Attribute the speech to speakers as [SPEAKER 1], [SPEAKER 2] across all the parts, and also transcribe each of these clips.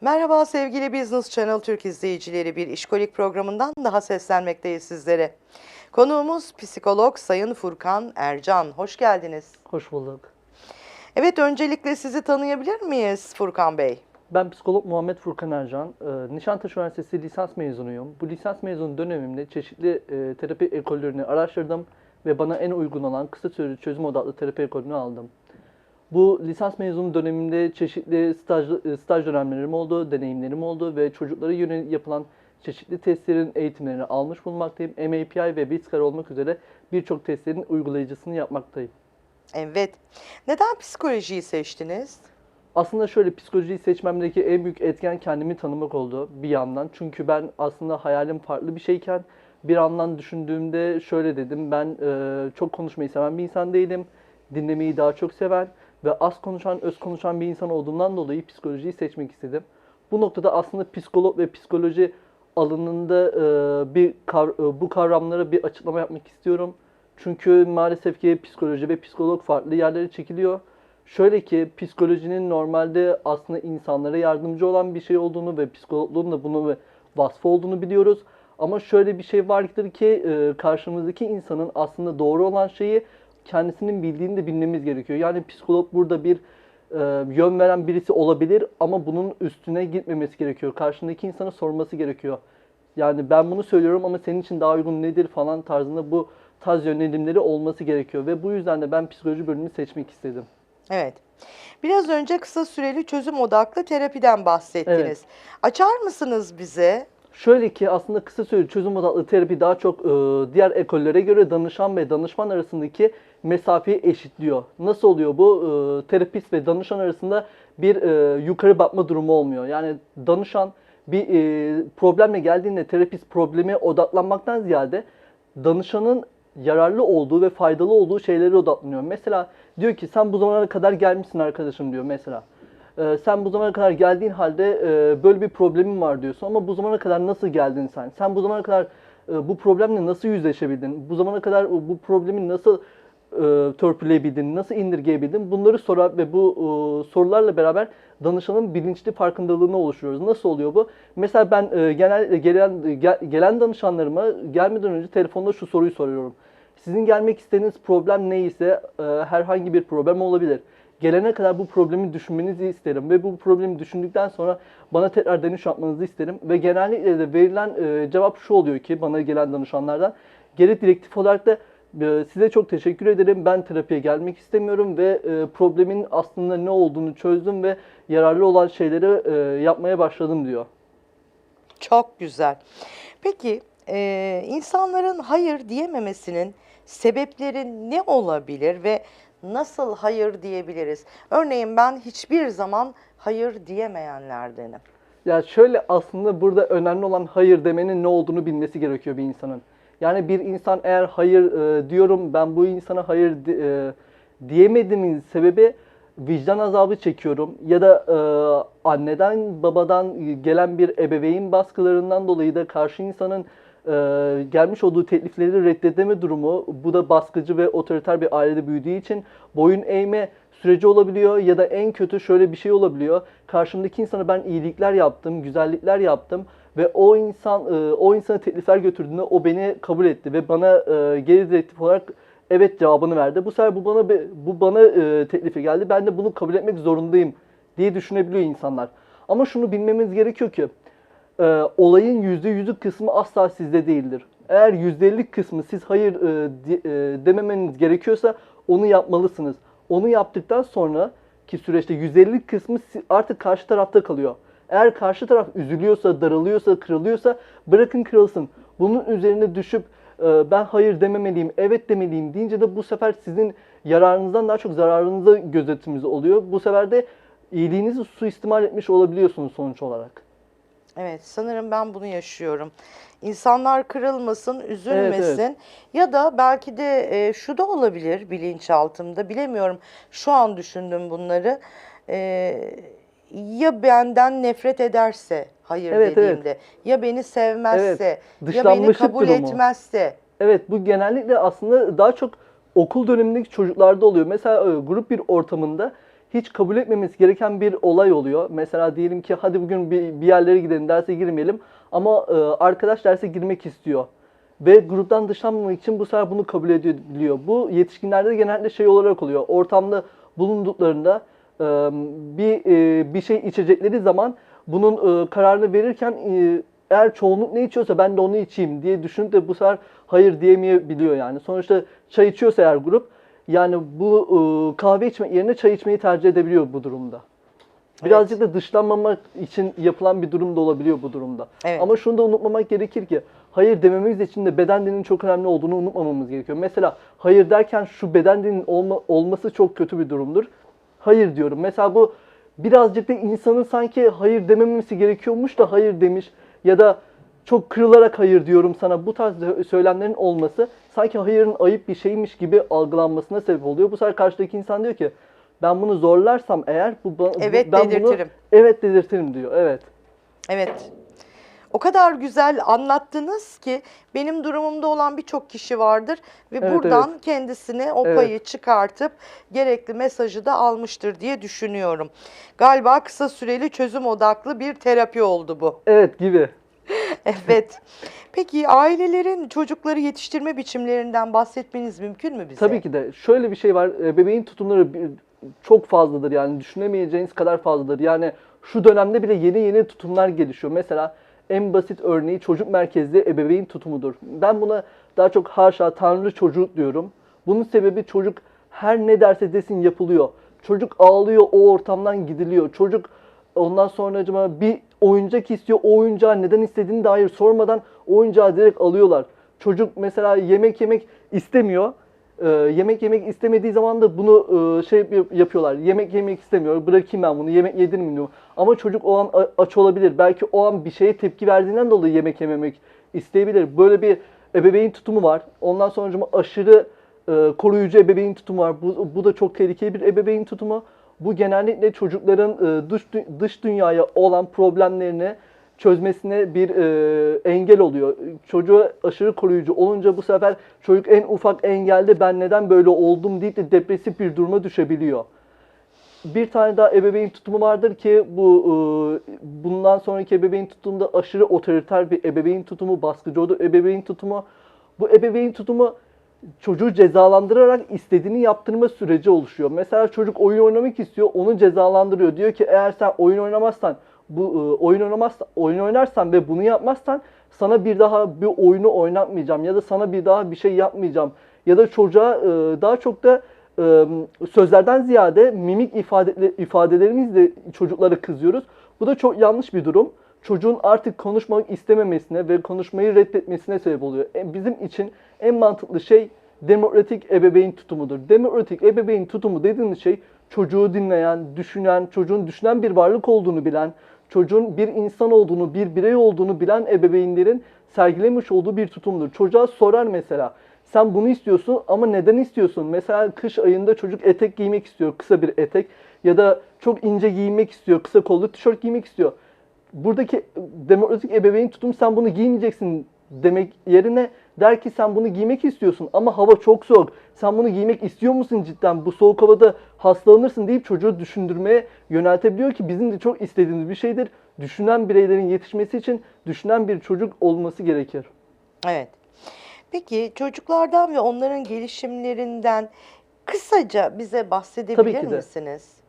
[SPEAKER 1] Merhaba sevgili Business Channel Türk izleyicileri bir işkolik programından daha seslenmekteyiz sizlere. Konuğumuz psikolog Sayın Furkan Ercan. Hoş geldiniz.
[SPEAKER 2] Hoş bulduk.
[SPEAKER 1] Evet öncelikle sizi tanıyabilir miyiz Furkan Bey?
[SPEAKER 2] Ben psikolog Muhammed Furkan Ercan. Ee, Nişantaşı Üniversitesi lisans mezunuyum. Bu lisans mezunu dönemimde çeşitli e, terapi ekollerini araştırdım ve bana en uygun olan kısa süreli çözüm odaklı terapi ekolünü aldım. Bu lisans mezunu dönemimde çeşitli staj, e, staj dönemlerim oldu, deneyimlerim oldu ve çocuklara yönelik yapılan çeşitli testlerin eğitimlerini almış bulunmaktayım. MAPI ve BITSCAR olmak üzere birçok testlerin uygulayıcısını yapmaktayım.
[SPEAKER 1] Evet. Neden psikolojiyi seçtiniz?
[SPEAKER 2] Aslında şöyle psikolojiyi seçmemdeki en büyük etken kendimi tanımak oldu bir yandan. Çünkü ben aslında hayalim farklı bir şeyken bir yandan düşündüğümde şöyle dedim. Ben e, çok konuşmayı seven bir insan değilim. Dinlemeyi daha çok seven ve az konuşan, öz konuşan bir insan olduğumdan dolayı psikolojiyi seçmek istedim. Bu noktada aslında psikolog ve psikoloji alanında e, bir kav- e, bu kavramlara bir açıklama yapmak istiyorum. Çünkü maalesef ki psikoloji ve psikolog farklı yerlere çekiliyor. Şöyle ki psikolojinin normalde aslında insanlara yardımcı olan bir şey olduğunu ve psikologluğun da bunu ve vasfı olduğunu biliyoruz. Ama şöyle bir şey vardır ki e, karşımızdaki insanın aslında doğru olan şeyi kendisinin bildiğini de bilmemiz gerekiyor. Yani psikolog burada bir e, yön veren birisi olabilir ama bunun üstüne gitmemesi gerekiyor. Karşındaki insana sorması gerekiyor. Yani ben bunu söylüyorum ama senin için daha uygun nedir falan tarzında bu tarz yönelimleri olması gerekiyor. Ve bu yüzden de ben psikoloji bölümünü seçmek istedim.
[SPEAKER 1] Evet. Biraz önce kısa süreli çözüm odaklı terapiden bahsettiniz.
[SPEAKER 2] Evet.
[SPEAKER 1] Açar mısınız bize?
[SPEAKER 2] Şöyle ki aslında kısa süreli çözüm odaklı terapi daha çok e, diğer ekollere göre danışan ve danışman arasındaki mesafeyi eşitliyor. Nasıl oluyor bu? E, terapist ve danışan arasında bir e, yukarı bakma durumu olmuyor. Yani danışan bir e, problemle geldiğinde terapist probleme odaklanmaktan ziyade danışanın yararlı olduğu ve faydalı olduğu şeylere odaklanıyor. Mesela diyor ki sen bu zamana kadar gelmişsin arkadaşım diyor mesela. Ee, sen bu zamana kadar geldiğin halde e, böyle bir problemin var diyorsun ama bu zamana kadar nasıl geldin sen? Sen bu zamana kadar e, bu problemle nasıl yüzleşebildin? Bu zamana kadar bu problemi nasıl e, törpüleyebildin, nasıl indirgeyebildin? Bunları sorar ve bu e, sorularla beraber danışanın bilinçli farkındalığını oluşturuyoruz. Nasıl oluyor bu? Mesela ben e, genel gelen gel- gelen danışanlarıma gelmeden önce telefonda şu soruyu soruyorum. Sizin gelmek istediğiniz problem neyse e, herhangi bir problem olabilir. Gelene kadar bu problemi düşünmenizi isterim ve bu problemi düşündükten sonra bana tekrar dönüş yapmanızı isterim ve genellikle de verilen e, cevap şu oluyor ki bana gelen danışanlardan geri direktif olarak da e, size çok teşekkür ederim. Ben terapiye gelmek istemiyorum ve e, problemin aslında ne olduğunu çözdüm ve yararlı olan şeyleri e, yapmaya başladım diyor.
[SPEAKER 1] Çok güzel. Peki insanların hayır diyememesinin sebepleri ne olabilir ve nasıl hayır diyebiliriz? Örneğin ben hiçbir zaman hayır diyemeyenlerdenim.
[SPEAKER 2] Ya şöyle aslında burada önemli olan hayır demenin ne olduğunu bilmesi gerekiyor bir insanın. Yani bir insan eğer hayır e, diyorum ben bu insana hayır e, diyemediğimin sebebi vicdan azabı çekiyorum ya da e, anneden babadan gelen bir ebeveyn baskılarından dolayı da karşı insanın e, gelmiş olduğu teklifleri reddedeme durumu bu da baskıcı ve otoriter bir ailede büyüdüğü için boyun eğme süreci olabiliyor ya da en kötü şöyle bir şey olabiliyor. Karşımdaki insana ben iyilikler yaptım, güzellikler yaptım ve o insan e, o insana teklifler götürdüğünde o beni kabul etti ve bana e, geri direktif olarak evet cevabını verdi. Bu sefer bu bana bu bana e, teklifi geldi. Ben de bunu kabul etmek zorundayım diye düşünebiliyor insanlar. Ama şunu bilmemiz gerekiyor ki e, olayın yüzde yüzü kısmı asla sizde değildir. Eğer yüzde elli kısmı siz hayır e, di- e, dememeniz gerekiyorsa onu yapmalısınız. Onu yaptıktan sonra ki süreçte yüzde elli kısmı si- artık karşı tarafta kalıyor. Eğer karşı taraf üzülüyorsa, daralıyorsa, kırılıyorsa bırakın kırılsın. Bunun üzerine düşüp e, ben hayır dememeliyim, evet demeliyim deyince de bu sefer sizin yararınızdan daha çok zararınıza gözetiminiz oluyor. Bu sefer de iyiliğinizi suistimal etmiş olabiliyorsunuz sonuç olarak.
[SPEAKER 1] Evet, sanırım ben bunu yaşıyorum. İnsanlar kırılmasın, üzülmesin ya da belki de e, şu da olabilir bilinçaltımda, bilemiyorum. Şu an düşündüm bunları. E, ya benden nefret ederse hayır
[SPEAKER 2] Evet, evet.
[SPEAKER 1] dediğimde, ya beni sevmezse,
[SPEAKER 2] Evet,
[SPEAKER 1] ya beni kabul
[SPEAKER 2] durumu.
[SPEAKER 1] etmezse.
[SPEAKER 2] Evet bu genellikle aslında daha çok okul dönemindeki çocuklarda oluyor. Mesela e, grup bir ortamında hiç kabul etmemesi gereken bir olay oluyor. Mesela diyelim ki hadi bugün bir, bir yerlere gidelim derse girmeyelim ama e, arkadaş derse girmek istiyor. Ve gruptan dışlanmamak için bu sefer bunu kabul ediliyor. Bu yetişkinlerde de genelde şey olarak oluyor. Ortamda bulunduklarında e, bir e, bir şey içecekleri zaman bunun e, kararını verirken e, eğer çoğunluk ne içiyorsa ben de onu içeyim diye düşünüp de bu sefer hayır diyemeyebiliyor yani. Sonuçta çay içiyorsa eğer grup yani bu e, kahve içmek yerine çay içmeyi tercih edebiliyor bu durumda. Birazcık da dışlanmamak için yapılan bir durum da olabiliyor bu durumda.
[SPEAKER 1] Evet.
[SPEAKER 2] Ama şunu da unutmamak gerekir ki hayır dememiz için de beden dilinin çok önemli olduğunu unutmamamız gerekiyor. Mesela hayır derken şu beden dilinin olma, olması çok kötü bir durumdur. Hayır diyorum. Mesela bu birazcık da insanın sanki hayır dememesi gerekiyormuş da hayır demiş ya da çok kırılarak hayır diyorum sana bu tarz söylemlerin olması sanki hayırın ayıp bir şeymiş gibi algılanmasına sebep oluyor. Bu sefer karşıdaki insan diyor ki ben bunu zorlarsam eğer bu bu-
[SPEAKER 1] Evet
[SPEAKER 2] ben bunu
[SPEAKER 1] dedirtirim.
[SPEAKER 2] evet dedirtirim diyor. Evet.
[SPEAKER 1] Evet. O kadar güzel anlattınız ki benim durumumda olan birçok kişi vardır ve
[SPEAKER 2] Evet,
[SPEAKER 1] buradan kendisine o
[SPEAKER 2] Evet.
[SPEAKER 1] payı çıkartıp gerekli mesajı da almıştır diye düşünüyorum. Galiba kısa süreli çözüm odaklı bir terapi oldu bu.
[SPEAKER 2] Evet gibi.
[SPEAKER 1] Evet. Peki ailelerin çocukları yetiştirme biçimlerinden bahsetmeniz mümkün mü bize?
[SPEAKER 2] Tabii ki de şöyle bir şey var. e, Bebeğin tutumları çok fazladır yani düşünemeyeceğiniz kadar fazladır. Yani şu dönemde bile yeni yeni tutumlar gelişiyor. Mesela en basit örneği çocuk merkezli ebeveyn tutumudur. Ben buna daha çok haşa tanrı çocuk diyorum. Bunun sebebi çocuk her ne derse desin yapılıyor. Çocuk ağlıyor o ortamdan gidiliyor. Çocuk ondan sonra acaba bir oyuncak istiyor. O oyuncağı neden istediğini dair sormadan oyuncağı direkt alıyorlar. Çocuk mesela yemek yemek istemiyor. Ee, yemek yemek istemediği zaman da bunu e, şey yap- yapıyorlar. Yemek yemek istemiyor. Bırakayım ben bunu. Yemek yedirmeyeyim diyor. Ama çocuk o an aç olabilir. Belki o an bir şeye tepki verdiğinden dolayı yemek yememek isteyebilir. Böyle bir ebeveyn tutumu var. Ondan sonra aşırı e, koruyucu ebeveyn tutumu var. Bu, bu da çok tehlikeli bir ebeveyn tutumu. Bu genellikle çocukların e, dış dış dünyaya olan problemlerini çözmesine bir e, engel oluyor. Çocuğa aşırı koruyucu olunca bu sefer çocuk en ufak engelde ben neden böyle oldum deyip de depresif bir duruma düşebiliyor. Bir tane daha ebeveyn tutumu vardır ki bu e, bundan sonraki ebeveyn tutumunda aşırı otoriter bir ebeveyn tutumu, baskıcı olur ebeveyn tutumu. Bu ebeveyn tutumu çocuğu cezalandırarak istediğini yaptırma süreci oluşuyor. Mesela çocuk oyun oynamak istiyor, onu cezalandırıyor. Diyor ki eğer sen oyun oynamazsan, bu e, oyun oynamazsan, oyun oynarsan ve bunu yapmazsan sana bir daha bir oyunu oynatmayacağım ya da sana bir daha bir şey yapmayacağım. Ya da çocuğa e, daha çok da e, sözlerden ziyade mimik ifade, ifadelerimizle çocuklara kızıyoruz. Bu da çok yanlış bir durum. Çocuğun artık konuşmak istememesine ve konuşmayı reddetmesine sebep oluyor. Bizim için en mantıklı şey demokratik ebeveyn tutumudur. Demokratik ebeveyn tutumu dediğimiz şey çocuğu dinleyen, düşünen, çocuğun düşünen bir varlık olduğunu bilen, çocuğun bir insan olduğunu, bir birey olduğunu bilen ebeveynlerin sergilemiş olduğu bir tutumdur. Çocuğa sorar mesela. Sen bunu istiyorsun ama neden istiyorsun? Mesela kış ayında çocuk etek giymek istiyor, kısa bir etek ya da çok ince giymek istiyor, kısa kollu tişört giymek istiyor. Buradaki demokratik ebeveyn tutum sen bunu giymeyeceksin demek yerine der ki sen bunu giymek istiyorsun ama hava çok soğuk. Sen bunu giymek istiyor musun cidden? Bu soğuk havada hastalanırsın deyip çocuğu düşündürmeye yöneltebiliyor ki bizim de çok istediğimiz bir şeydir. Düşünen bireylerin yetişmesi için düşünen bir çocuk olması gerekir.
[SPEAKER 1] Evet. Peki çocuklardan ve onların gelişimlerinden kısaca bize bahsedebilir
[SPEAKER 2] Tabii ki de.
[SPEAKER 1] misiniz?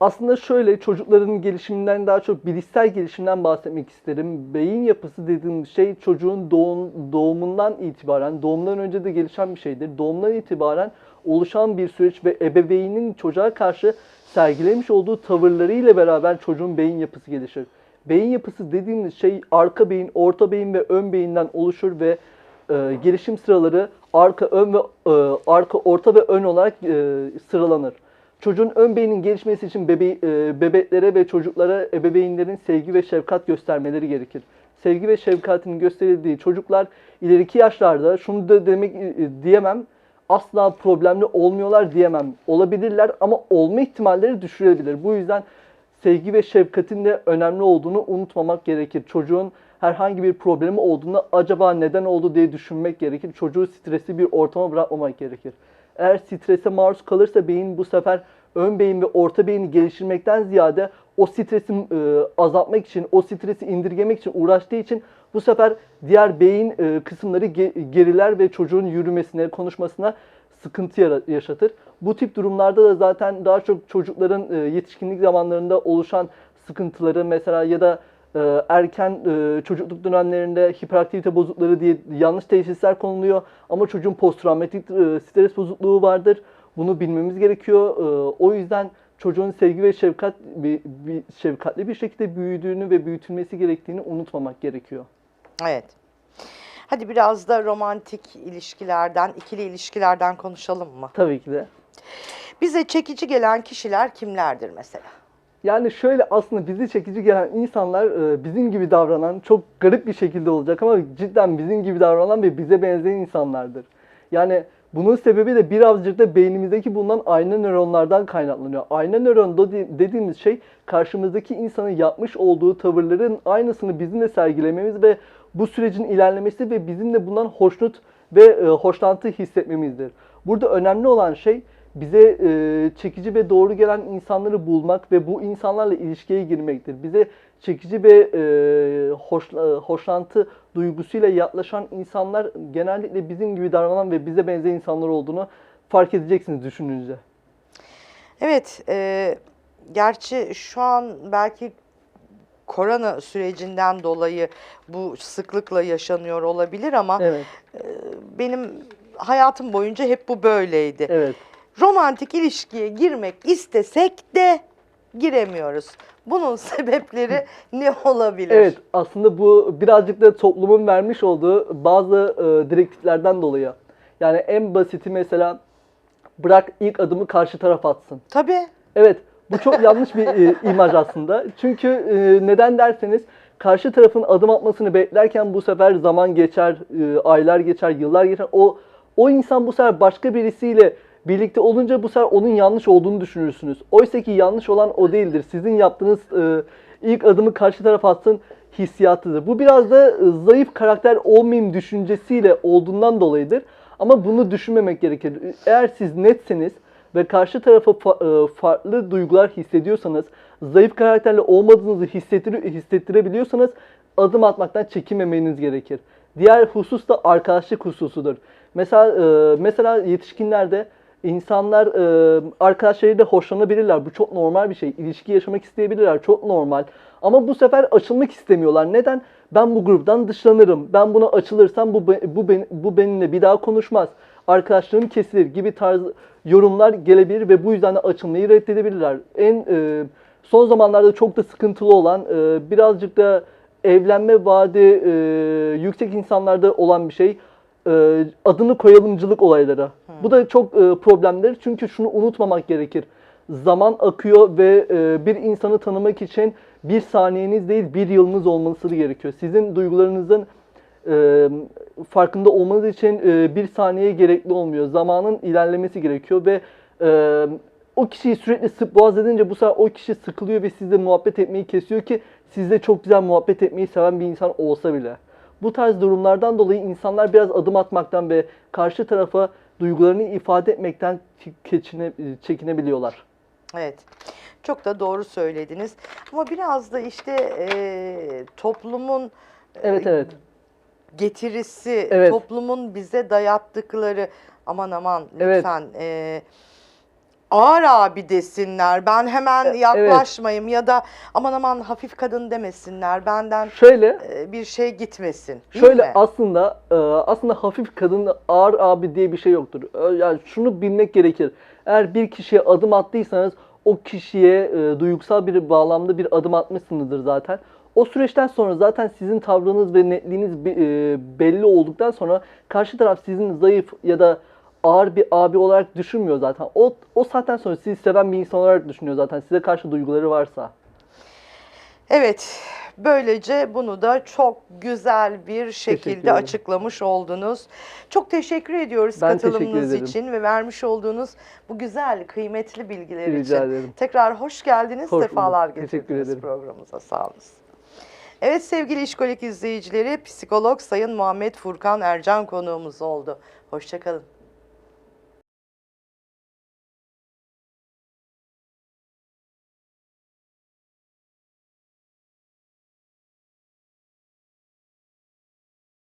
[SPEAKER 2] Aslında şöyle çocukların gelişiminden daha çok bilişsel gelişimden bahsetmek isterim. Beyin yapısı dediğim şey çocuğun doğum, doğumundan itibaren, doğumdan önce de gelişen bir şeydir. Doğumdan itibaren oluşan bir süreç ve ebeveynin çocuğa karşı sergilemiş olduğu tavırlarıyla beraber çocuğun beyin yapısı gelişir. Beyin yapısı dediğimiz şey arka beyin, orta beyin ve ön beyinden oluşur ve e, gelişim sıraları arka, ön ve e, arka, orta ve ön olarak e, sıralanır. Çocuğun ön beynin gelişmesi için bebe e, bebeklere ve çocuklara ebeveynlerin sevgi ve şefkat göstermeleri gerekir. Sevgi ve şefkatin gösterildiği çocuklar ileriki yaşlarda şunu da demek e, diyemem. Asla problemli olmuyorlar diyemem. Olabilirler ama olma ihtimalleri düşürebilir. Bu yüzden sevgi ve şefkatin de önemli olduğunu unutmamak gerekir. Çocuğun herhangi bir problemi olduğunda acaba neden oldu diye düşünmek gerekir. Çocuğu stresli bir ortama bırakmamak gerekir. Eğer strese maruz kalırsa beyin bu sefer ön beyin ve orta beyni geliştirmekten ziyade o stresi e, azaltmak için, o stresi indirgemek için uğraştığı için bu sefer diğer beyin e, kısımları ge- geriler ve çocuğun yürümesine, konuşmasına sıkıntı yaşatır. Bu tip durumlarda da zaten daha çok çocukların e, yetişkinlik zamanlarında oluşan sıkıntıları mesela ya da erken e, çocukluk dönemlerinde hiperaktivite bozukluğu diye yanlış teşhisler konuluyor. Ama çocuğun posttraumatik e, stres bozukluğu vardır. Bunu bilmemiz gerekiyor. E, o yüzden çocuğun sevgi ve şefkat bir, bir şefkatli bir şekilde büyüdüğünü ve büyütülmesi gerektiğini unutmamak gerekiyor.
[SPEAKER 1] Evet. Hadi biraz da romantik ilişkilerden, ikili ilişkilerden konuşalım mı?
[SPEAKER 2] Tabii ki de.
[SPEAKER 1] Bize çekici gelen kişiler kimlerdir mesela?
[SPEAKER 2] Yani şöyle aslında bizi çekici gelen insanlar e, bizim gibi davranan çok garip bir şekilde olacak ama cidden bizim gibi davranan ve bize benzeyen insanlardır. Yani bunun sebebi de birazcık da beynimizdeki bulunan ayna nöronlardan kaynaklanıyor. Ayna nöron dedi- dediğimiz şey karşımızdaki insanın yapmış olduğu tavırların aynısını bizim de sergilememiz ve bu sürecin ilerlemesi ve bizim de bundan hoşnut ve e, hoşlantı hissetmemizdir. Burada önemli olan şey bize e, çekici ve doğru gelen insanları bulmak ve bu insanlarla ilişkiye girmektir. Bize çekici ve e, hoş, e, hoşlantı duygusuyla yaklaşan insanlar genellikle bizim gibi davranan ve bize benzeyen insanlar olduğunu fark edeceksiniz düşününce.
[SPEAKER 1] Evet, e, gerçi şu an belki korona sürecinden dolayı bu sıklıkla yaşanıyor olabilir ama
[SPEAKER 2] Evet,
[SPEAKER 1] benim hayatım boyunca hep bu böyleydi.
[SPEAKER 2] evet.
[SPEAKER 1] Romantik ilişkiye girmek istesek de giremiyoruz. Bunun sebepleri ne olabilir?
[SPEAKER 2] Evet, aslında bu birazcık da toplumun vermiş olduğu bazı e, direktiflerden dolayı. Yani en basiti mesela bırak ilk adımı karşı taraf atsın.
[SPEAKER 1] Tabii.
[SPEAKER 2] Evet, bu çok yanlış bir e, imaj aslında. Çünkü e, neden derseniz karşı tarafın adım atmasını beklerken bu sefer zaman geçer, e, aylar geçer, yıllar geçer. O o insan bu sefer başka birisiyle birlikte olunca bu sefer onun yanlış olduğunu düşünürsünüz. Oysa ki yanlış olan o değildir. Sizin yaptığınız e, ilk adımı karşı taraf atsın hissiyatıdır. Bu biraz da e, zayıf karakter olmayayım düşüncesiyle olduğundan dolayıdır. Ama bunu düşünmemek gerekir. Eğer siz netseniz ve karşı tarafa fa- e, farklı duygular hissediyorsanız, zayıf karakterli olmadığınızı hissettir- hissettirebiliyorsanız adım atmaktan çekinmemeniz gerekir. Diğer husus da arkadaşlık hususudur. Mesela e, mesela yetişkinlerde insanlar e, arkadaşlarıyla hoşlanabilirler. Bu çok normal bir şey. İlişki yaşamak isteyebilirler. Çok normal. Ama bu sefer açılmak istemiyorlar. Neden? Ben bu gruptan dışlanırım. Ben buna açılırsam bu bu ben- bu benimle bir daha konuşmaz. Arkadaşlığım kesilir gibi tarz yorumlar gelebilir ve bu yüzden de açılmayı reddedebilirler. En e, son zamanlarda çok da sıkıntılı olan e, birazcık da evlenme vaadi e, yüksek insanlarda olan bir şey e, adını koyalımcılık olayları. Bu da çok e, problemdir. Çünkü şunu unutmamak gerekir. Zaman akıyor ve e, bir insanı tanımak için bir saniyeniz değil bir yılınız olması gerekiyor. Sizin duygularınızın e, farkında olmanız için e, bir saniye gerekli olmuyor. Zamanın ilerlemesi gerekiyor ve e, o kişiyi sürekli sık boğaz edince bu sefer o kişi sıkılıyor ve sizle muhabbet etmeyi kesiyor ki sizle çok güzel muhabbet etmeyi seven bir insan olsa bile. Bu tarz durumlardan dolayı insanlar biraz adım atmaktan ve karşı tarafa duygularını ifade etmekten keçine, çekinebiliyorlar.
[SPEAKER 1] Evet. Çok da doğru söylediniz. Ama biraz da işte e, toplumun e,
[SPEAKER 2] Evet evet.
[SPEAKER 1] getirisi,
[SPEAKER 2] Evet.
[SPEAKER 1] toplumun bize dayattıkları aman aman
[SPEAKER 2] Evet.
[SPEAKER 1] lütfen e, ağır abi desinler. Ben hemen
[SPEAKER 2] E, evet.
[SPEAKER 1] yaklaşmayayım ya da aman aman hafif kadın demesinler. Benden
[SPEAKER 2] Şöyle
[SPEAKER 1] e, bir şey gitmesin.
[SPEAKER 2] Şöyle
[SPEAKER 1] mi?
[SPEAKER 2] aslında e, aslında hafif kadın ağır abi diye bir şey yoktur. E, Yani şunu bilmek gerekir. Eğer bir kişiye adım attıysanız o kişiye e, duygusal bir bağlamda bir adım atmışsınızdır zaten. O süreçten sonra zaten sizin tavrınız ve netliğiniz be- e, belli olduktan sonra karşı taraf sizin zayıf ya da ağır bir abi olarak düşünmüyor zaten. O o saatten sonra sizi seven bir insan olarak düşünüyor zaten. Size karşı duyguları varsa.
[SPEAKER 1] Evet, böylece bunu da çok güzel bir şekilde açıklamış oldunuz. Çok teşekkür ediyoruz
[SPEAKER 2] Ben teşekkür
[SPEAKER 1] katılımınız
[SPEAKER 2] ederim.
[SPEAKER 1] için ve vermiş olduğunuz bu güzel, kıymetli bilgiler
[SPEAKER 2] Rica
[SPEAKER 1] için.
[SPEAKER 2] ederim.
[SPEAKER 1] Tekrar hoş geldiniz,
[SPEAKER 2] Hoş
[SPEAKER 1] sefalar
[SPEAKER 2] Teşekkür
[SPEAKER 1] getirdiniz programımıza. Sağ olun. Evet sevgili İşkolik izleyicileri, psikolog Sayın Muhammed Furkan Ercan konuğumuz oldu. Hoşçakalın.